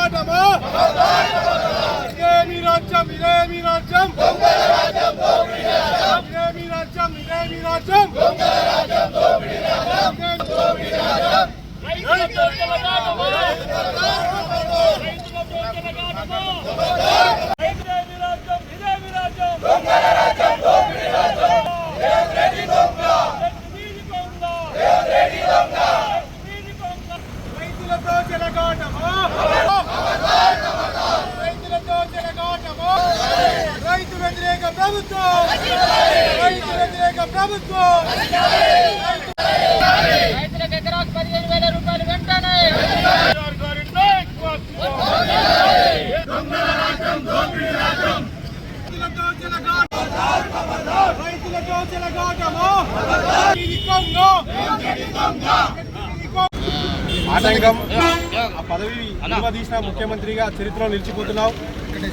రైతులతో చెలగాటమా ఇదే మీ రాజ్యం ఇదే మీ రాజ్యం ఇదే మీ రాజ్యం ఇదే మీ రాజ్యం రైతులతో చెలగాటమా రైతులతో చెలగాటమా ఇదే మీ రాజ్యం ఇదే మీ రాజ్యం రెడ్డి దొంగ రెడ్డి దొంగ రెడ్డి దొంగ రైతులతో చెలగాటమా రైతులతో చెలగాటమా రైతు వ్యతిరేక ప్రభుత్వం రైతు వ్యతిరేక ప్రభుత్వం రైతులకు ఎకరాకు పదిహేను వేల రూపాయలు వెంటనే గారి నాయకత్వం రైతులతో చెలగాటమా రైతులతో చెలగాటమా ఇది కొంగ ఇది కొంగ ఆటంకం ఆ పదవి తీసిన ముఖ్యమంత్రిగా చరిత్రలో నిలిచిపోతున్నావు.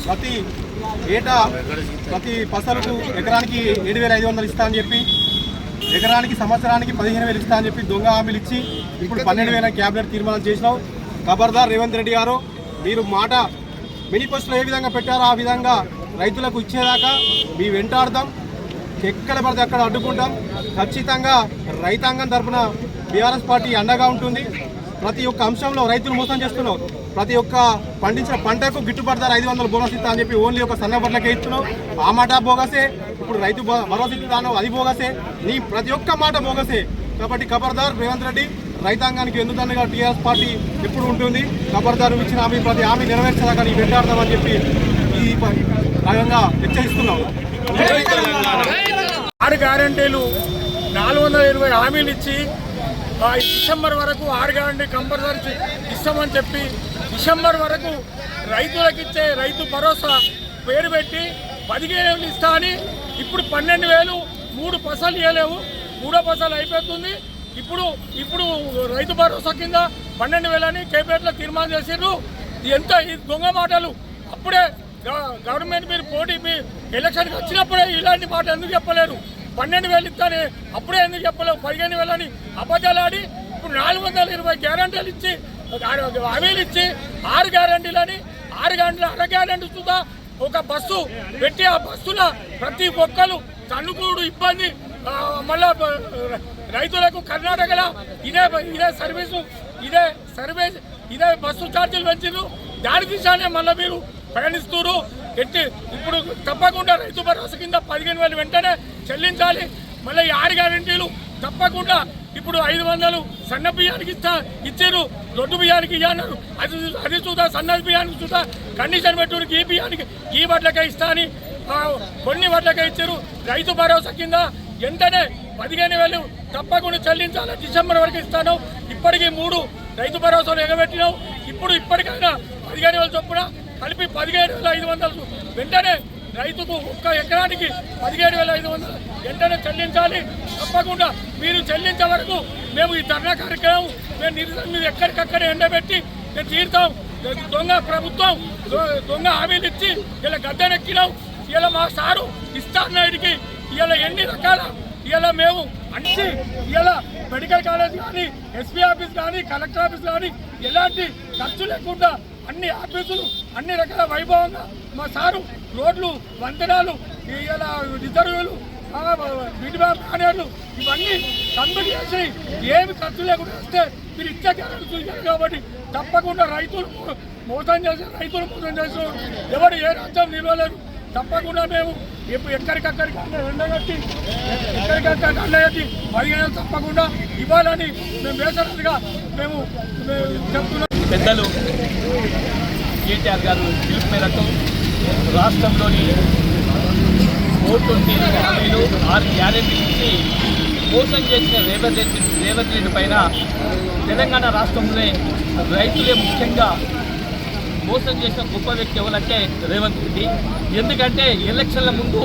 ప్రతి ఏటా ప్రతి పసలకు ఎకరానికి ఏడు వేల ఐదు వందలు ఇస్తా అని చెప్పి ఎకరానికి సంవత్సరానికి పదిహేను వేలు ఇస్తా అని చెప్పి దొంగ హామీలు ఇచ్చి ఇప్పుడు పన్నెండు వేల క్యాబినెట్ తీర్మానం చేసినావు. ఖబర్దార్ రేవంత్ రెడ్డి గారు మీరు మాట మేనిఫెస్టోలో ఏ విధంగా పెట్టారో ఆ విధంగా రైతులకు ఇచ్చేదాకా మీ వెంటాడదాం. ఎక్కడ పడితే అక్కడ అడ్డుకుంటాం. ఖచ్చితంగా రైతాంగం తరపున బీఆర్ఎస్ పార్టీ అండగా ఉంటుంది. ప్రతి ఒక్క అంశంలో రైతులు మోసం చేస్తున్నావు ప్రతి ఒక్క పండించిన పంటకు గిట్టుబాటు ధర ఐదు వందలు బోనస్ ఇస్తా అని చెప్పి ఓన్లీ ఒక సన్న బట్లకే ఇస్తున్నావు ఆ మాట బోగసే. ఇప్పుడు రైతు భ- ఇస్తాను అది బోగసే. నీ ప్రతి ఒక్క మాట బోగసే. కాబట్టి ఖబర్దార్ రేవంత్ రెడ్డి రైతాంగానికి ఎందుకనగా టీఆర్ఎస్ పార్టీ ఎప్పుడు ఉంటుంది? ఖబర్దార్ ఇచ్చిన హామీ ప్రతి హామీ నెరవేర్చదాకా నీ వెంటాడదామని చెప్పి ఈ ప- హెచ్చరిస్తున్నావు ఆరు గ్యారంటీలు నాలుగు వందల ఇరవై హామీలు ఇచ్చి డిసెంబర్ వరకు ఆరు గ్యారంటీ కంపల్సరీ ఇస్తామని చెప్పి డిసెంబర్ వరకు రైతులకు ఇచ్చే రైతు భరోసా పేరు పెట్టి పదిహేను వేలు ఇస్తా అని ఇప్పుడు పన్నెండు వేలు మూడు పసలు ఇవ్వలేవు మూడో పసలు అయిపోతుంది. ఇప్పుడు ఇప్పుడు రైతు భరోసా కింద పన్నెండు వేలని కేబినెట్లో తీర్మానం చేసిండ్రు ఇది ఎంత ఈ దొంగ మాటలు? అప్పుడే గవర్నమెంట్ మీరు పోటీ మీ ఎలక్షన్కి వచ్చినప్పుడే ఇలాంటి మాట ఎందుకు చెప్పలేరు? పన్నెండు వేలు ఇస్తానే అప్పుడే ఎందుకు చెప్పలేవు? పదిహేను వేలు అని అబద్ధాలు ఆడి ఇప్పుడు నాలుగు వందల ఇరవై గ్యారంటీలు ఇచ్చి హామీలు ఇచ్చి ఆరు గ్యారంటీలు అని ఆరు గ్యారంటీలు అర గ్యారంటీ చూద్దా ఒక బస్సు పెట్టి ఆ బస్సుల ప్రతి ఒక్కరు తన్నుకూడు ఇబ్బంది మళ్ళా రైతులకు కర్ణాటకలో ఇదే ఇదే సర్వీసు ఇదే సర్వీస్ ఇదే బస్సు ఛార్జీలు పెంచిండ్రు దాని దిశానే మళ్ళీ మీరు ప్రయాణిస్తున్నారు ఎట్టి ఇప్పుడు తప్పకుండా రైతు భరోసా కింద పదిహేను వేలు వెంటనే చెల్లించాలి. మళ్ళీ ఆరు గ్యారెంటీలు తప్పకుండా ఇప్పుడు ఐదు వందలు సన్న బియ్యానికి ఇస్తా ఇచ్చారు. దొడ్డు బియ్యానికి ఇయ్యన్నారు. అది అది చూద్దా సన్న బియ్యానికి చూద్దా? కండిషన్ పెట్టుకుని ఈ బియ్యానికి ఈ వడ్లకే ఇస్తా అని కొన్ని వడ్లకే ఇచ్చారు. రైతు భరోసా కింద వెంటనే పదిహేను వేలు తప్పకుండా చెల్లించాలి? డిసెంబర్ వరకు ఇస్తాను. ఇప్పటికీ మూడు రైతు భరోసాలు ఎగబెట్టినావు. ఇప్పుడు ఇప్పటికైనా పదిహేను వేలు చొప్పున కలిపి పదిహేడు వేల ఐదు వందలు. వెంటనే రైతుకు ఒక్క ఎకరానికి పదిహేడు వేల ఐదు వందలు. వెంటనే చెల్లించాలి. తప్పకుండా మీరు చెల్లించే వరకు మేము ఈ ధర్నా కార్యక్రమం మేము నిరసన మీద ఎక్కడికక్కడ ఎండబెట్టి మేము తీరుతాం. దొంగ ప్రభుత్వం దొంగ హామీలు ఇచ్చి ఇలా గద్దెనెక్కినాం. ఇలా మా సారు ఇస్తాను నాయుడికి. ఇలా ఎన్ని రకాల ఇలా మేము అన్ని ఇలా మెడికల్ కాలేజ్ కానీ ఎస్పీ ఆఫీస్ కానీ కలెక్టర్ ఆఫీస్ కానీ ఎలాంటి ఖర్చు లేకుండా అన్ని ఆఫీసులు అన్ని రకాల వైభవంగా మా సారు రోడ్లు వంతెనాలు ఇలా రిజర్వులు విడివా ఇవన్నీ కంపెనీ చేసి ఏమి ఖర్చు లేకుండా వస్తే మీరు ఇచ్చే గ్యారెంటీ చూశారు కాబట్టి తప్పకుండా రైతులు మోసం చేసి రైతులు మోసం చేసిన ఎవరు ఏ రాజ్యం నిలవలేదు. తప్పకుండా మేము ఇప్పుడు ఎక్కడికక్కడికి అన్న ఎండగట్టి ఎక్కడికక్కడ అండగట్టి పదిహేను తప్పకుండా ఇవ్వాలని మేము బేసరగా మేము మేము చెప్తున్నాం. పెద్దలు కేటీఆర్ గారు పిలుపు మేరకు రాష్ట్రంలోని ఓటు హామీలు ఆరు గ్యారెంటీలు ఇచ్చి మోసం చేసిన రేవంత్ రెడ్డి రేవంత్ రెడ్డి పైన తెలంగాణ రాష్ట్రంలోనే రైతులే ముఖ్యంగా మోసం చేసిన గొప్ప వ్యక్తి ఎవరంటే రేవంత్ రెడ్డి. ఎందుకంటే ఎలక్షన్ల ముందు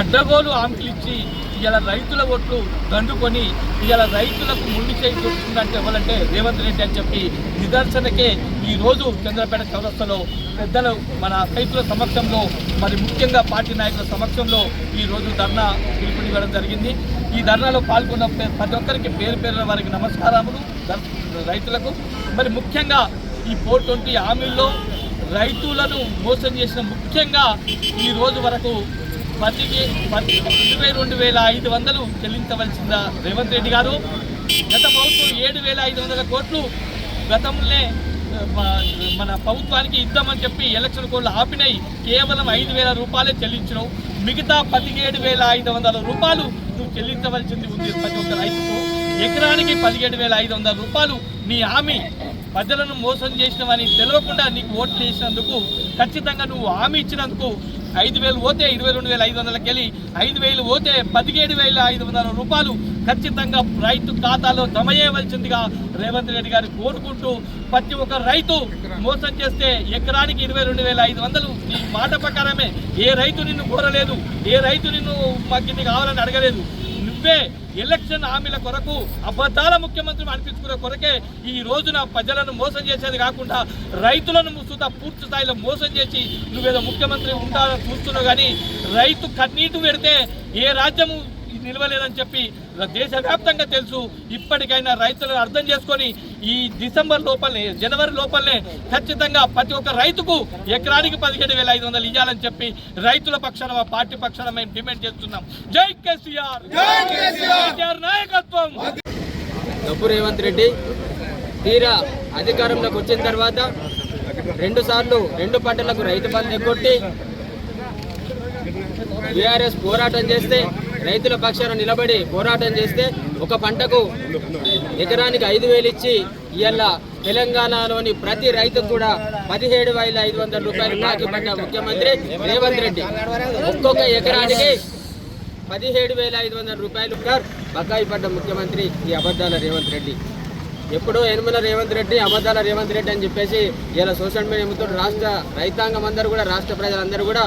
అడ్డగోలు హామీలు ఇచ్చి ఇలా రైతుల ఓట్లు దండుకొని ఇలా రైతులకు ముందు చేయి చూస్తుందంటే ఎవరంటే రేవంత్ రెడ్డి అని చెప్పి నిదర్శనకే ఈరోజు చంద్రపేట చౌరస్తలో పెద్దలు మన రైతుల సమక్షంలో మరి ముఖ్యంగా పార్టీ నాయకుల సమక్షంలో ఈరోజు ధర్నా పిలుపునివ్వడం జరిగింది. ఈ ధర్నాలో పాల్గొన్న ప్రతి ఒక్కరికి పేరు పేరున వారికి నమస్కారములు రైతులకు. మరి ముఖ్యంగా ఈ ఫోర్ ట్వంటీ హామీల్లో రైతులను మోసం చేసిన ముఖ్యంగా ఈ రోజు వరకు పత్తికి పత్తి రెండు ఇరవై రెండు వేల ఐదు వందలు చెల్లించవలసిన రేవంత్ రెడ్డి గారు? గత ప్రభుత్వం ఏడు వేల ఐదు వందల కోట్లు గతంలో మన ప్రభుత్వానికి ఇద్దామని చెప్పి ఎలక్షన్ కోళ్ళు ఆపినాయి. కేవలం ఐదు వేల రూపాయలే చెల్లించినావు. మిగతా పదిహేడు వేల ఐదు వందల రూపాయలు నువ్వు చెల్లించవలసింది ఉంది ప్రతి ఒక్క రైతుకు. ఎకరానికి పదిహేడు వేల ఐదు వందల రూపాయలు నీ హామీ. ప్రజలను మోసం చేసినవని తెలియకుండా నీకు ఓట్లు వేసినందుకు ఖచ్చితంగా నువ్వు హామీ ఇచ్చినందుకు ఐదు వేలు పోతే ఇరవై రెండు వేల ఐదు వందలకి వెళ్ళి ఐదు వేలు పోతే పదిహేడు వేల ఐదు వందల రూపాయలు ఖచ్చితంగా రైతు ఖాతాలో జమ చేయవలసిందిగా రేవంత్ రెడ్డి గారు కోరుకుంటూ ప్రతి ఒక్క రైతు మోసం చేస్తే ఎకరానికి ఇరవై రెండు వేల ఐదు వందలు. నీ మాట ప్రకారమే ఏ రైతు నిన్ను కోరలేదు ఏ రైతు నిన్ను మాకు కావాలని అడగలేదు. నువ్వే ఎలక్షన్ హామీల కొరకు అబద్ధాల ముఖ్యమంత్రి అనిపించుకునే కొరకే ఈ రోజున ప్రజలను మోసం చేసేది కాకుండా రైతులను సుత పూర్తి స్థాయిలో మోసం చేసి నువ్వేదో ముఖ్యమంత్రి ఉంటా చూస్తున్నావు కానీ రైతు కన్నీటి పెడితే ఏ రాజ్యము నిలవలేదని చెప్పి దేశవ్యాప్తంగా తెలుసు. ఇప్పటికైనా రైతులను అర్థం చేసుకొని ఈ డిసెంబర్ లోపలనే జనవరి లోపలనే ఖచ్చితంగా ప్రతి ఒక్క రైతుకు ఎకరానికి పదిహేడు వేల ఐదు వందలు ఇవ్వాలని చెప్పి రైతుల పక్షాన పార్టీ పక్షాన మేము డిమాండ్ చేస్తున్నాం. జై కేసీఆర్! కేసీఆర్! నాయకత్వం! డబ్బు రేవంత్ రెడ్డి తీరా అధికారంలోకి వచ్చిన తర్వాత రెండు సార్లు రెండు పంటలకు రైతు బంధు ఎగ్గొట్టి బీఆర్ఎస్ పోరాటం చేస్తే రైతుల పక్షాన నిలబడి పోరాటం చేస్తే ఒక పంటకు ఎకరానికి ఐదు వేలు ఇచ్చి ఇవాళ తెలంగాణలోని ప్రతి రైతుకు కూడా పదిహేడు వేల ఐదు వందల రూపాయలు బాకీ పడ్డ ముఖ్యమంత్రి రేవంత్ రెడ్డి. ఒక్కొక్క ఎకరానికి పదిహేడు వేల ఐదు వందల రూపాయలు సార్ బకాయి పడ్డ ముఖ్యమంత్రి ఈ అబద్ధాల రేవంత్ రెడ్డి. ఎప్పుడో ఎనుమల రేవంత్ రెడ్డి అబద్ధాల రేవంత్ రెడ్డి అని చెప్పేసి ఇలా సోషల్ మీడియా ముందు రాష్ట్ర రైతాంగం అందరూ కూడా రాష్ట్ర ప్రజలందరూ కూడా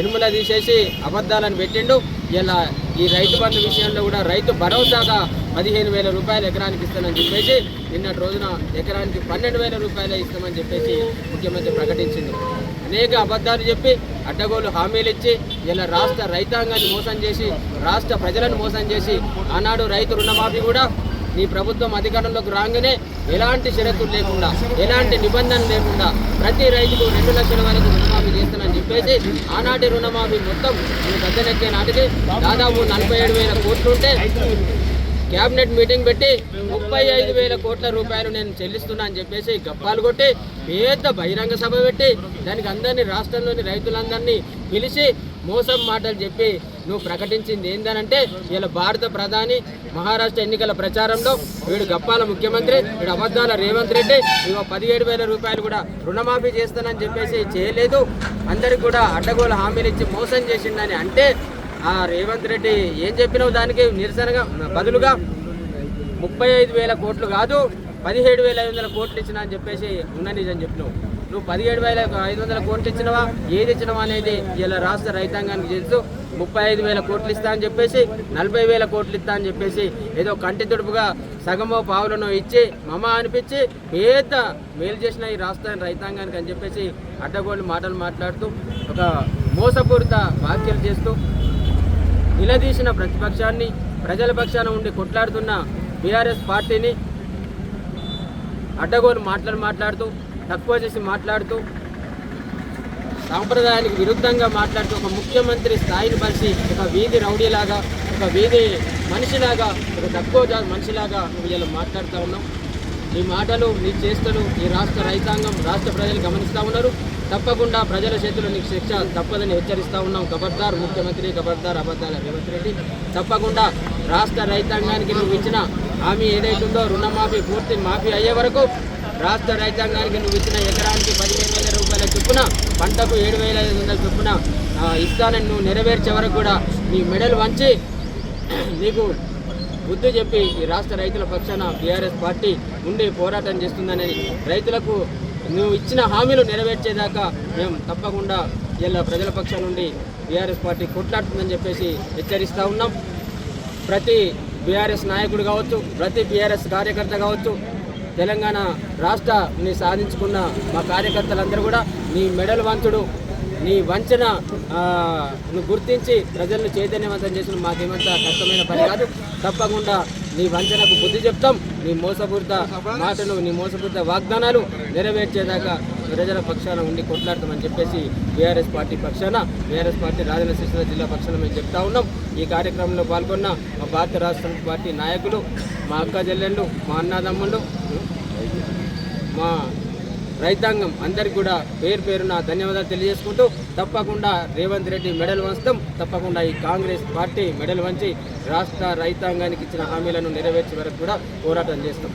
ఎనుమల తీసేసి అబద్ధాలను పెట్టిండు. ఇలా ఈ రైతు బంధు విషయంలో కూడా రైతు భరోసాగా పదిహేను వేల రూపాయలు ఎకరానికి ఇస్తానని చెప్పేసి నిన్నటి రోజున ఎకరానికి పన్నెండు వేల రూపాయలు ఇస్తామని చెప్పేసి ముఖ్యమంత్రి ప్రకటించింది. అనేక అబద్ధాలు చెప్పి అడ్డగోలు హామీలు ఇచ్చి ఇలా రాష్ట్ర రైతాంగాన్ని మోసం చేసి రాష్ట్ర ప్రజలను మోసం చేసి ఆనాడు రైతు రుణమాఫీ కూడా ఈ ప్రభుత్వం అధికారంలోకి రాగానే ఎలాంటి షరతులు లేకుండా ఎలాంటి నిబంధనలు లేకుండా ప్రతి రైతుకు రెండు లక్షల వరకు రుణమాఫీ చేస్తానని చెప్పేసి ఆనాటి రుణమాఫీ మొత్తం నేను గద్దెనెక్కే నాటికి దాదాపు నలభై ఏడు వేల కోట్లు ఉంటే క్యాబినెట్ మీటింగ్ పెట్టి ముప్పై ఐదు వేల కోట్ల రూపాయలు నేను చెల్లిస్తున్నా అని చెప్పేసి గప్పాలు కొట్టి పెద్ద బహిరంగ సభ పెట్టి దానికి అందరినీ రాష్ట్రంలోని రైతులందరినీ పిలిచి మోసం మాటలు చెప్పి నువ్వు ప్రకటించింది ఏందనంటే ఇలా భారత ప్రధాని మహారాష్ట్ర ఎన్నికల ప్రచారంలో వీడు గప్పాల ముఖ్యమంత్రి వీడు అబద్ధాల రేవంత్ రెడ్డి ఇవో పదిహేడు వేల రూపాయలు కూడా రుణమాఫీ చేస్తానని చెప్పేసి చేయలేదు. అందరికి కూడా అడ్డగోలు హామీలు ఇచ్చి మోసం చేసిందని అంటే ఆ రేవంత్ రెడ్డి ఏం చెప్పినావు దానికి నిరసనగా బదులుగా ముప్పై ఐదు వేల కోట్లు కాదు పదిహేడు వేల ఐదు వందల కోట్లు ఇచ్చిన అని చెప్పేసి ఉన్న నిజం చెప్పినావు. నువ్వు పదిహేడు వేల ఐదు వందల కోట్లు ఇచ్చినవా? ఏది ఇచ్చినవా అనేది ఇలా రాష్ట్ర రైతాంగానికి తెలుసు. ముప్పై ఐదు వేల కోట్లు ఇస్తా అని చెప్పేసి నలభై వేల కోట్లు ఇస్తా అని చెప్పేసి ఏదో కంటి తుడుపుగా సగమో పావులను ఇచ్చి మమ అనిపించి పేద మేలు చేసిన ఈ రాష్ట్రాన్ని రైతాంగానికి అని చెప్పేసి అడ్డగోళ్ళు మాటలు మాట్లాడుతూ ఒక మోసపూరిత వ్యాఖ్యలు చేస్తూ నిలదీసిన ప్రతిపక్షాన్ని ప్రజల పక్షాన ఉండి కొట్లాడుతున్న బీఆర్ఎస్ పార్టీని అడ్డగోలు మాటలు మాట్లాడుతూ తక్కువ చేసి మాట్లాడుతూ సాంప్రదాయానికి విరుద్ధంగా మాట్లాడుతూ ఒక ముఖ్యమంత్రి స్థాయిని పరిచి ఒక వీధి రౌడీలాగా ఒక వీధి మనిషిలాగా ఒక తక్కువ జాతి మనిషిలాగా నువ్వు ఇలా మాట్లాడుతూ ఉన్నావు. నీ మాటలు నీ చేష్టలు ఈ రాష్ట్ర రైతాంగం రాష్ట్ర ప్రజలు గమనిస్తూ ఉన్నారు. తప్పకుండా ప్రజల చేతిలో నీకు శిక్ష తప్పదని హెచ్చరిస్తూ ఉన్నాం గబర్దార్ ముఖ్యమంత్రి గబర్దార్ అబద్దాల రేవంత్ రెడ్డి. తప్పకుండా రాష్ట్ర రైతాంగానికి నువ్వు ఇచ్చిన హామీ ఏదైతుందో రుణమాఫీ పూర్తి మాఫీ అయ్యే వరకు రాష్ట్ర రైతాంగానికి నువ్వు ఇచ్చిన ఎకరానికి పదిహేను వేల చొప్పున పంటకు ఏడు వేల ఐదు వందల చొప్పున ఇస్తానని నువ్వు నెరవేర్చే వరకు కూడా నీ మెడల్ వంచి నీకు బుద్ధి చెప్పి ఈ రాష్ట్ర రైతుల పక్షాన బీఆర్ఎస్ పార్టీ ఉండి పోరాటం చేస్తుందని రైతులకు నువ్వు ఇచ్చిన హామీలు నెరవేర్చేదాకా మేము తప్పకుండా ఇలా ప్రజల పక్షాన నుండి బీఆర్ఎస్ పార్టీ కొట్లాడుతుందని చెప్పేసి హెచ్చరిస్తూ ఉన్నాం. ప్రతి బీఆర్ఎస్ నాయకుడు కావచ్చు ప్రతి బీఆర్ఎస్ కార్యకర్త కావచ్చు తెలంగాణ రాష్ట్రాన్ని సాధించుకున్న మా కార్యకర్తలందరూ కూడా నీ మెడల్ వంచుడు. నీ వంచన ను గుర్తించి ప్రజలను చైతన్యవంతం చేసిన మాకేమంత కష్టమైన పని కాదు. తప్పకుండా నీ వంచనకు బుద్ధి చెప్తాం. నీ మోసపూరిత మాటలు నీ మోసపూరిత వాగ్దానాలు నెరవేర్చేదాకా ప్రజల పక్షాన ఉండి కొట్లాడతామని చెప్పేసి బీఆర్ఎస్ పార్టీ పక్షాన బీఆర్ఎస్ పార్టీ రాజన్న జిల్లా పక్షాన మేము చెప్తా ఉన్నాం. ఈ కార్యక్రమంలో పాల్గొన్న మా భారత రాష్ట్ర పార్టీ నాయకులు మా అక్క చెల్లెళ్ళు మా అన్నదమ్ముళ్ళు మా రైతాంగం అందరికి కూడా పేరు పేరున ధన్యవాదాలు తెలియజేసుకుంటూ తప్పకుండా రేవంత్ రెడ్డి మెడల్ వంచడం తప్పకుండా ఈ కాంగ్రెస్ పార్టీ మెడల్ వంచి రాష్ట్ర రైతాంగానికి ఇచ్చిన హామీలను నెరవేర్చే వరకు కూడా పోరాటం చేస్తాం.